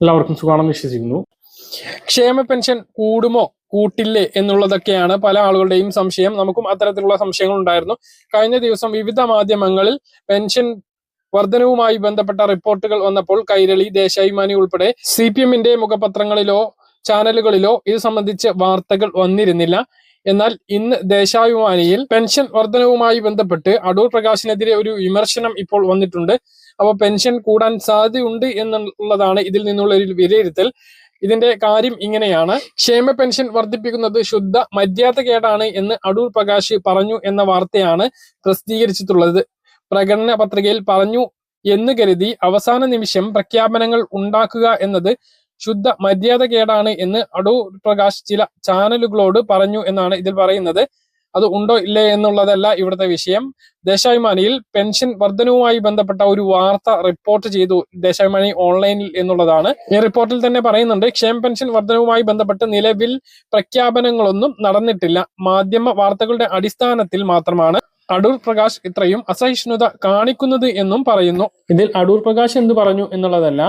എല്ലാവർക്കും സുഖമാണെന്ന് വിശ്വസിക്കുന്നു. ക്ഷേമ പെൻഷൻ കൂടുമോ? കൂട്ടില്ലേ എന്നുള്ളതൊക്കെയാണ് പല ആളുകളുടെയും സംശയം. നമുക്കും അത്തരത്തിലുള്ള സംശയങ്ങൾ ഉണ്ടായിരുന്നു. കഴിഞ്ഞ ദിവസം വിവിധ മാധ്യമങ്ങളിൽ പെൻഷൻ വർധനവുമായി ബന്ധപ്പെട്ട റിപ്പോർട്ടുകൾ വന്നപ്പോൾ കൈരളി ദേശാഭിമാനി ഉൾപ്പെടെ സി പി എമ്മിന്റെ മുഖപത്രങ്ങളിലോ ചാനലുകളിലോ ഇത് സംബന്ധിച്ച് വാർത്തകൾ വന്നിരുന്നില്ല. എന്നാൽ ഇന്ന് ദേശാഭിമാനിയിൽ പെൻഷൻ വർധനവുമായി ബന്ധപ്പെട്ട് അടൂർ പ്രകാശിനെതിരെ ഒരു വിമർശനം ഇപ്പോൾ വന്നിട്ടുണ്ട്. അപ്പോൾ പെൻഷൻ കൂടാൻ സാധ്യതയുണ്ട് എന്നുള്ളതാണ് ഇതിൽ നിന്നുള്ള ഒരു വിലയിരുത്തൽ. ഇതിന്റെ കാര്യം ഇങ്ങനെയാണ്. ക്ഷേമ പെൻഷൻ വർദ്ധിപ്പിക്കുന്നത് ശുദ്ധ മര്യാദകേടാണ് എന്ന് അടൂർ പ്രകാശ് പറഞ്ഞു എന്ന വാർത്തയാണ് പ്രസിദ്ധീകരിച്ചിട്ടുള്ളത്. പ്രകടന പത്രികയിൽ പറഞ്ഞു എന്ന് കരുതി അവസാന നിമിഷം പ്രഖ്യാപനങ്ങൾ ഉണ്ടാക്കുക എന്നത് ശുദ്ധ മര്യാദകേടാണ് എന്ന് അടൂർ പ്രകാശ് ചില ചാനലുകളോട് പറഞ്ഞു എന്നാണ് ഇതിൽ പറയുന്നത്. അത് ഉണ്ടോ ഇല്ലേ എന്നുള്ളതല്ല ഇവിടുത്തെ വിഷയം. ദേശാഭിമാനിയിൽ പെൻഷൻ വർധനവുമായി ബന്ധപ്പെട്ട ഒരു വാർത്ത റിപ്പോർട്ട് ചെയ്തു ദേശാഭിമാനി ഓൺലൈനിൽ എന്നുള്ളതാണ്. ഈ റിപ്പോർട്ടിൽ തന്നെ പറയുന്നുണ്ട് ക്ഷേമ പെൻഷൻ വർധനവുമായി ബന്ധപ്പെട്ട് നിലവിൽ പ്രഖ്യാപനങ്ങളൊന്നും നടന്നിട്ടില്ല. മാധ്യമ വാർത്തകളുടെ അടിസ്ഥാനത്തിൽ മാത്രമാണ് അടൂർ പ്രകാശ് ഇത്രയും അസഹിഷ്ണുത കാണിക്കുന്നത് എന്നും പറയുന്നു. ഇതിൽ അടൂർ പ്രകാശ് എന്ത് പറഞ്ഞു എന്നുള്ളതല്ല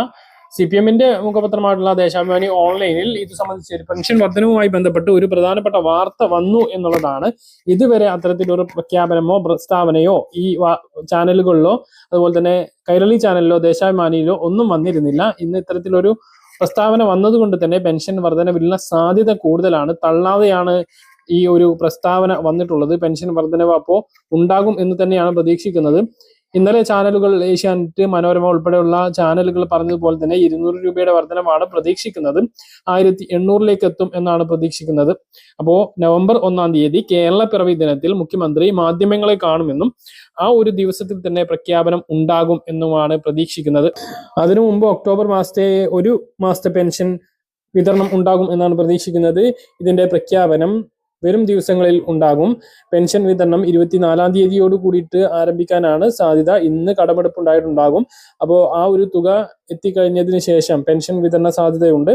സി പി എമ്മിന്റെ മുഖപത്രമായിട്ടുള്ള ദേശാഭിമാനി ഓൺലൈനിൽ ഇത് സംബന്ധിച്ച് പെൻഷൻ വർധനവുമായി ബന്ധപ്പെട്ട് ഒരു പ്രധാനപ്പെട്ട വാർത്ത വന്നു എന്നുള്ളതാണ്. ഇതുവരെ അത്തരത്തിലൊരു പ്രഖ്യാപനമോ പ്രസ്താവനയോ ഈ ചാനലുകളിലോ അതുപോലെ തന്നെ കൈരളി ചാനലിലോ ദേശാഭിമാനിയിലോ ഒന്നും വന്നിരുന്നില്ല. ഇന്ന് ഇത്തരത്തിലൊരു പ്രസ്താവന വന്നതുകൊണ്ട് തന്നെ പെൻഷൻ വർധനവിലുള്ള സാധ്യത കൂടുതലാണ്. തള്ളാതെയാണ് ഈ ഒരു പ്രസ്താവന വന്നിട്ടുള്ളത്. പെൻഷൻ വർധനവ് അപ്പോൾ ഉണ്ടാകും എന്ന് തന്നെയാണ് പ്രതീക്ഷിക്കുന്നത്. ഇന്നലെ ചാനലുകൾ ഏഷ്യാനെറ്റ് മനോരമ ഉൾപ്പെടെയുള്ള ചാനലുകൾ പറഞ്ഞതുപോലെ തന്നെ ഇരുന്നൂറ് രൂപയുടെ വർധനമാണ് പ്രതീക്ഷിക്കുന്നത്. ആയിരത്തി എണ്ണൂറിലേക്ക് എത്തും എന്നാണ് പ്രതീക്ഷിക്കുന്നത്. അപ്പോ നവംബർ ഒന്നാം തീയതി കേരള പിറവി ദിനത്തിൽ മുഖ്യമന്ത്രി മാധ്യമങ്ങളെ കാണുമെന്നും ആ ഒരു ദിവസത്തിൽ തന്നെ പ്രഖ്യാപനം ഉണ്ടാകും എന്നുമാണ് പ്രതീക്ഷിക്കുന്നത്. അതിനു മുമ്പ് ഒക്ടോബർ മാസത്തെ ഒരു മാസത്തെ പെൻഷൻ വിതരണം ഉണ്ടാകും എന്നാണ് പ്രതീക്ഷിക്കുന്നത്. ഇതിന്റെ പ്രഖ്യാപനം വരും ദിവസങ്ങളിൽ ഉണ്ടാകും. പെൻഷൻ വിതരണം ഇരുപത്തിനാലാം തീയതിയോട് കൂടിയിട്ട് ആരംഭിക്കാനാണ് സാധ്യത. ഇന്ന് കടമെടുപ്പ് ഉണ്ടായിട്ടുണ്ടാകും അപ്പോൾ ആ ഒരു തുക എത്തിക്കഴിഞ്ഞതിന് ശേഷം പെൻഷൻ വിതരണ സാധ്യതയുണ്ട്.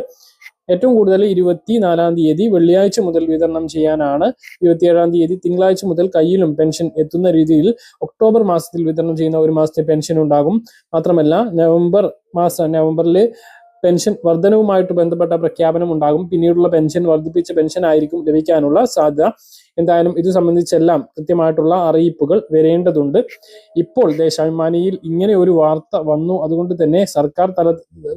ഏറ്റവും കൂടുതൽ ഇരുപത്തിനാലാം തീയതി വെള്ളിയാഴ്ച മുതൽ വിതരണം ചെയ്യാനാണ്. ഇരുപത്തിയേഴാം തീയതി തിങ്കളാഴ്ച മുതൽ കയ്യിലും പെൻഷൻ എത്തുന്ന രീതിയിൽ ഒക്ടോബർ മാസത്തിൽ വിതരണം ചെയ്യുന്ന ഒരു മാസത്തെ പെൻഷൻ ഉണ്ടാകും. മാത്രമല്ല നവംബർ മാസം നവംബറിൽ പെൻഷൻ വർധനവുമായിട്ട് ബന്ധപ്പെട്ട പ്രഖ്യാപനം ഉണ്ടാകും. പിന്നീടുള്ള പെൻഷൻ വർദ്ധിപ്പിച്ച പെൻഷൻ ആയിരിക്കും ലഭിക്കാനുള്ള സാധ്യത. എന്തായാലും ഇത് സംബന്ധിച്ചെല്ലാം കൃത്യമായിട്ടുള്ള അറിയിപ്പുകൾ വരേണ്ടതുണ്ട്. ഇപ്പോൾ ദേശാഭിമാനിയിൽ ഇങ്ങനെ ഒരു വാർത്ത വന്നു. അതുകൊണ്ട് തന്നെ സർക്കാർ തല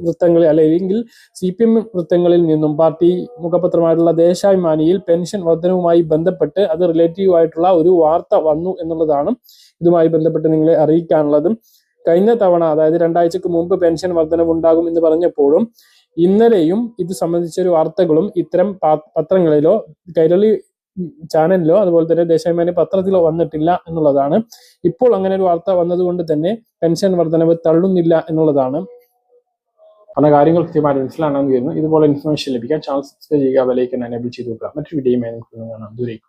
വൃത്തങ്ങളിൽ അല്ലെങ്കിൽ സി പി എം വൃത്തങ്ങളിൽ നിന്നും പാർട്ടി മുഖപത്രമായിട്ടുള്ള ദേശാഭിമാനിയിൽ പെൻഷൻ വർധനവുമായി ബന്ധപ്പെട്ട് അത് റിലേറ്റീവ് ആയിട്ടുള്ള ഒരു വാർത്ത വന്നു എന്നുള്ളതാണ് ഇതുമായി ബന്ധപ്പെട്ട് നിങ്ങളെ അറിയിക്കാനുള്ളതും. കഴിഞ്ഞ തവണ അതായത് രണ്ടാഴ്ചക്ക് മുമ്പ് പെൻഷൻ വർധനവ് ഉണ്ടാകും എന്ന് പറഞ്ഞപ്പോഴും ഇന്നലെയും ഇത് സംബന്ധിച്ചൊരു വാർത്തകളും ഇത്തരം പത്രങ്ങളിലോ കൈരളി ചാനലിലോ അതുപോലെ തന്നെ ദേശാഭിമാനി പത്രത്തിലോ വന്നിട്ടില്ല എന്നുള്ളതാണ്. ഇപ്പോൾ അങ്ങനെ ഒരു വാർത്ത വന്നതുകൊണ്ട് തന്നെ പെൻഷൻ വർധനവ് തള്ളുന്നില്ല എന്നുള്ളതാണ്. പല കാര്യങ്ങൾ കൃത്യമായിട്ട് മനസ്സിലാണെന്ന് വരുന്നു ഇതുപോലെ ഇൻഫർമേഷൻ ലഭിക്കാൻ ചാനൽ സബ്സ്ക്രൈബ് ചെയ്യുക വിലയ്ക്ക് എനേബിൾ ചെയ്ത് വെക്കുക മറ്റൊരു വീഡിയോയുമായി നമുക്ക്